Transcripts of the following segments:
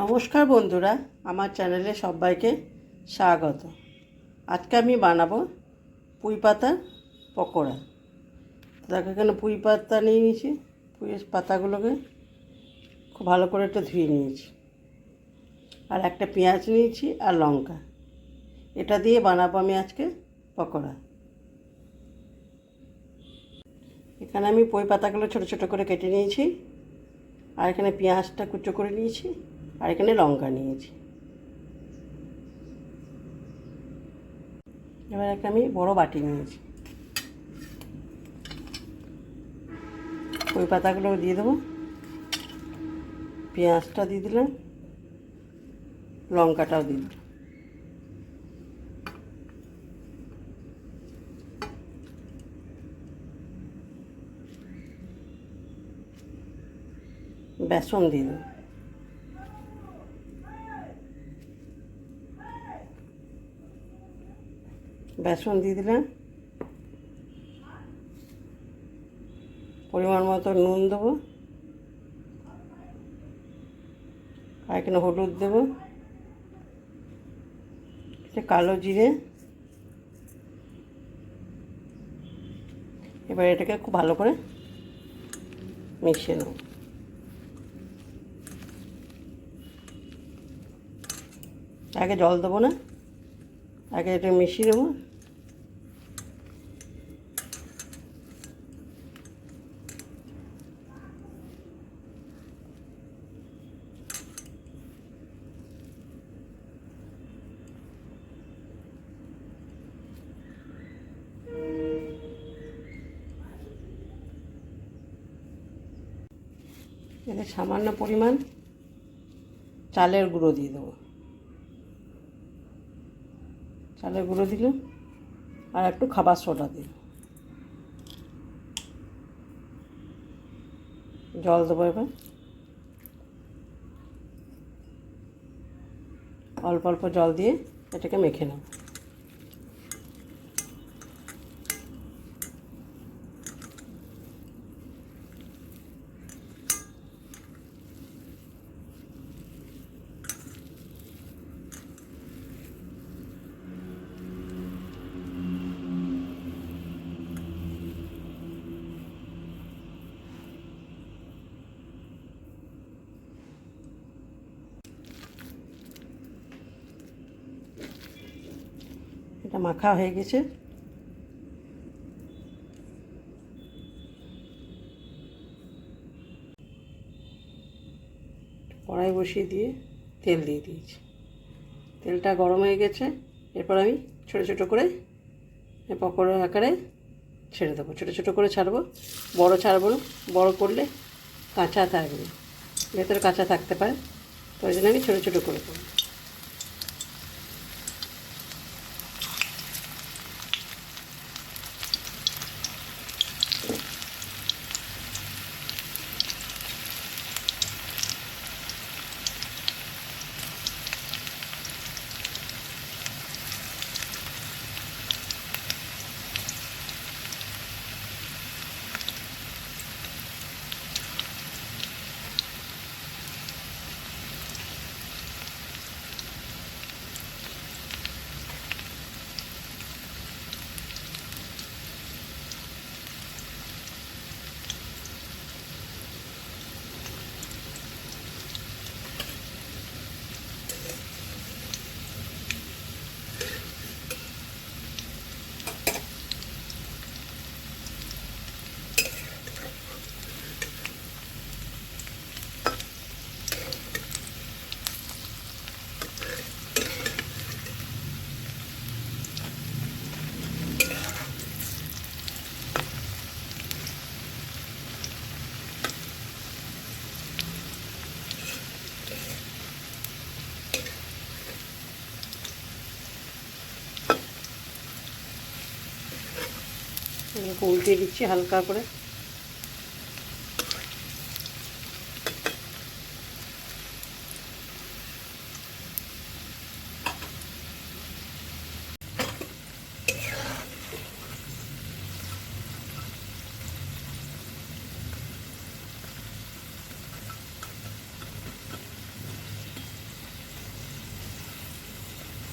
নমস্কার বন্ধুরা, আমার চ্যানেলে সবাইকে স্বাগত। আজকে আমি বানাবো পুঁই পাতার পকোড়া। দেখো এখানে পুঁই পাতা নিয়ে নিয়েছি পুঁই পাতাগুলোকে খুব ভালো করে একটু ধুয়ে নিয়েছি। আর একটা পেঁয়াজ নিয়েছি আর লঙ্কা। এটা দিয়ে বানাবো আমি আজকে পকোড়া। এখানে আমি পুঁই পাতাগুলো ছোটো ছোটো করে কেটে নিয়েছি। আর এখানে পেঁয়াজটা কুচো করে নিয়েছি। আর এখানে লঙ্কা নিয়েছি। এবার একটা আমি বড় বাটি নিয়েছি। ওই পাতাগুলো দিয়ে দেবো। পেঁয়াজটা দিয়ে দিলাম। লঙ্কাটাও দিয়ে দিলাম। বেসন দিয়ে দেবো। বেসন দিয়ে দিলাম। পরিমাণ মতো নুন দেবো। এখানে হলুদ দেবো। কালো জিরে। এবার এটাকে খুব ভালো করে মিশিয়ে নেব। আগে জল দেবো না। আগে এটা মিশিয়ে দেবো। এতে সামান্য পরিমাণ চালের গুঁড়ো দিয়ে দেবো। চালের গুঁড়ো দিলাম। আর একটু খাবার সোডা দিলাম। জল দেবো এবার। অল্প অল্প জল দিয়ে এটাকে মেখে নেব। এটা মাখা হয়ে গেছে। কড়াই বসিয়ে দিয়ে তেল দিয়ে দিয়েছি। তেলটা গরম হয়ে গেছে, এরপর আমি ছোটো ছোটো করে পকোড়া আকারে ছেড়ে দেবো। ছোটো ছোটো করে ছাড়বো, বড় ছাড়বো না, বড় করলে কাঁচা থাকবে, ভেতরে কাঁচা থাকতে পারে, তো ওই জন্য আমি ছোটো ছোটো করে করব। এগুলোকে উল্টে দিচ্ছি হালকা করে।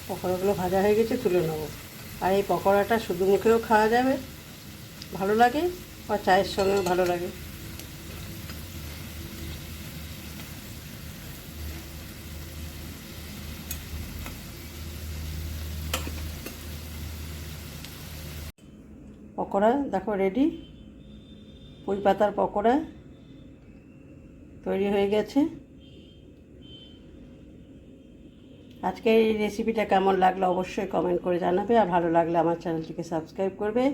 পকোড়াগুলো ভাজা হয়ে গেছে তুলে নেব। আর এই পকোড়াটা শুধু মুখেও খাওয়া যাবে। ভালো লাগে বা চায়ের সঙ্গেও ভালো লাগে। পকোড়া, দেখো রেডি পুঁই পাতার পকোড়া তৈরি হয়ে গেছে। আজকে এই রেসিপিটা কেমন লাগল অবশ্যই কমেন্ট করে জানাবে। আর ভালো লাগলে আমার চ্যানেলটিকে সাবস্ক্রাইব করবে।